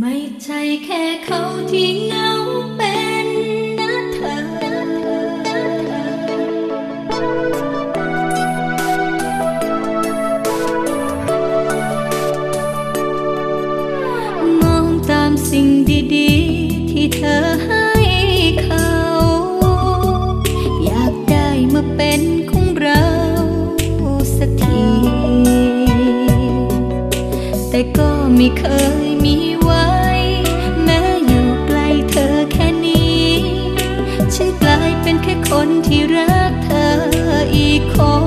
ไม่ใช่แค่เขาที่เหงาเป็นนะเธอ มองตามสิ่งดีๆ ที่เธอให้เขา อยากได้มาเป็นของเราสักที แต่ก็ไม่เคยมีว้แคนที่รักเธออีกคน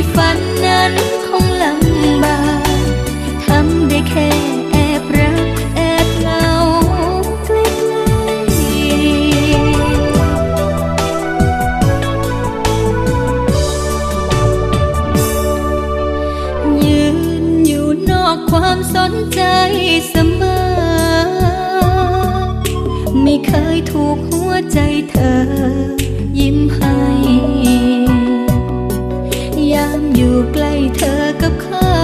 ที่ฝันนั้นคงลำบากทำได้แค่แอบรักแอบเหงาใกล้ๆยืนอยู่นอกความสนใจเสมอ อยู่ใกล้เธอกับเขา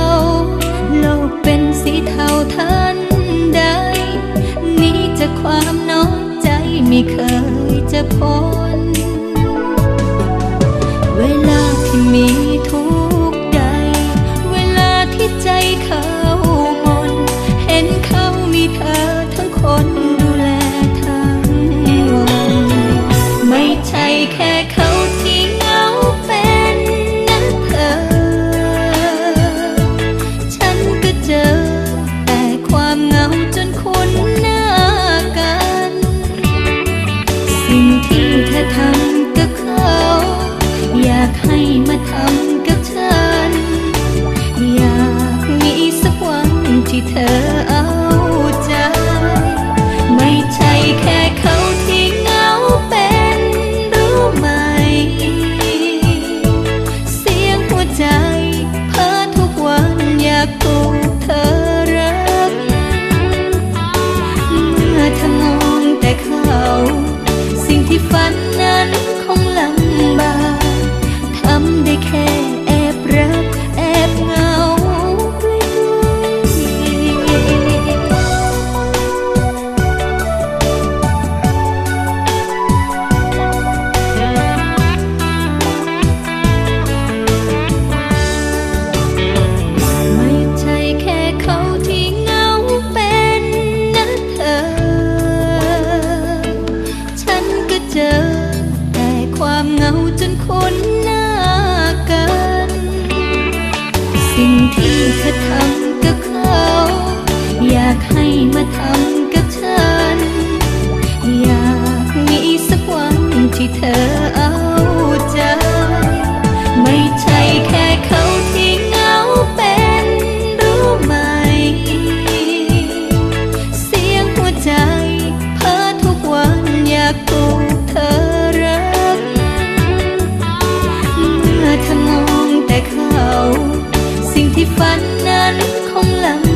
โลกเป็นสีเทาทันใดนี้จากความน้อยใจไม่เคยจะพ้น เวลาที่มี สิ่งที่เธอทำกับเขา อยากให้มาทำกับฉัน อยากมีสักวันที่เธอ ฝันคงลำ